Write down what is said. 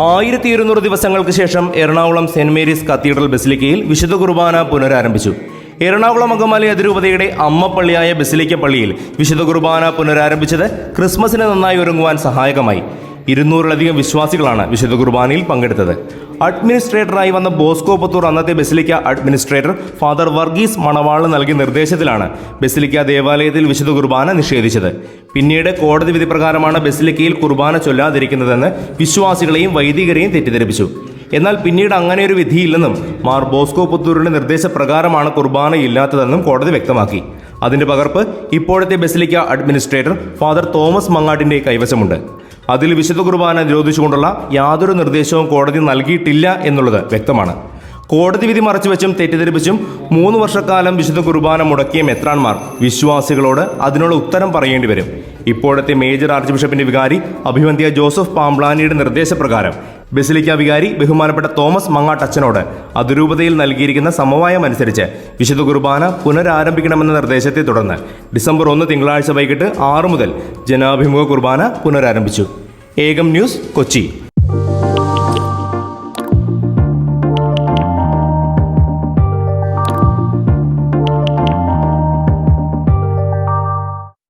ആയിരത്തി ഇരുന്നൂറ് ദിവസങ്ങൾക്ക് ശേഷം എറണാകുളം സെന്റ് മേരീസ് കത്തീഡ്രൽ ബസിലിക്കയിൽ വിശുദ്ധ കുർബാന പുനരാരംഭിച്ചു. എറണാകുളം അങ്കമാലി അതിരൂപതയുടെ അമ്മപ്പള്ളിയായ ബസിലിക്ക പള്ളിയിൽ വിശുദ്ധ കുർബാന പുനരാരംഭിച്ചത് ക്രിസ്മസിന് നന്നായി ഒരുങ്ങുവാൻ സഹായകമായി. ഇരുന്നൂറിലധികം വിശ്വാസികളാണ് വിശുദ്ധ കുർബാനയിൽ പങ്കെടുത്തത്. അഡ്മിനിസ്ട്രേറ്ററായി വന്ന ബോസ്കോ പുത്തൂർ അന്നത്തെ basilica administrator father Varghese Manaval നൽകിയ നിർദ്ദേശത്തിലാണ് ബസിലിക്ക ദേവാലയത്തിൽ വിശുദ്ധ കുർബാന നിഷേധിച്ചത്. പിന്നീട് കോടതി വിധി പ്രകാരമാണ് ബസിലിക്കയിൽ കുർബാന ചൊല്ലാതിരിക്കുന്നതെന്ന് വിശ്വാസികളെയും വൈദികരെയും തെറ്റിദ്ധരിപ്പിച്ചു. എന്നാൽ പിന്നീട് അങ്ങനെ ഒരു വിധിയില്ലെന്നും മാർ ബോസ്കോ പുത്തൂരിന്റെ നിർദ്ദേശപ്രകാരമാണ് കുർബാന ഇല്ലാത്തതെന്നും കോടതി വ്യക്തമാക്കി. അതിന്റെ പകർപ്പ് ഇപ്പോഴത്തെ ബസിലിക്ക അഡ്മിനിസ്ട്രേറ്റർ ഫാദർ തോമസ് മങ്ങാട്ടിന്റെ കൈവശമുണ്ട്. അതിൽ വിശുദ്ധ കുർബാന നിരോധിച്ചുകൊണ്ടുള്ള യാതൊരു നിർദ്ദേശവും കോടതി നൽകിയിട്ടില്ല എന്നുള്ളത് വ്യക്തമാണ്. കോടതി വിധി മറച്ചുവെച്ചും തെറ്റിദ്ധരിപ്പിച്ചും മൂന്ന് വർഷക്കാലം വിശുദ്ധ കുർബാന മുടക്കിയ മെത്രാൻമാർ വിശ്വാസികളോട് അതിനുള്ള ഉത്തരം പറയേണ്ടി വരും. ഇപ്പോഴത്തെ മേജർ ആർച്ച് ബിഷപ്പിന്റെ വികാരി അഭിവന്ധ്യ ജോസഫ് പാംബ്ലാനിയുടെ നിർദ്ദേശപ്രകാരം ബസിലിക്ക വികാരി ബഹുമാനപ്പെട്ട തോമസ് മങ്ങാട്ടച്ചനോട് അതിരൂപതയിൽ നൽകിയിരിക്കുന്ന സമവായം അനുസരിച്ച് വിശുദ്ധ കുർബാന പുനരാരംഭിക്കണമെന്ന നിർദ്ദേശത്തെ തുടർന്ന് ഡിസംബർ ഒന്ന് തിങ്കളാഴ്ച വൈകിട്ട് ആറു മുതൽ ജനാഭിമുഖ കുർബാന പുനരാരംഭിച്ചു. ഏകം ന്യൂസ് കൊച്ചി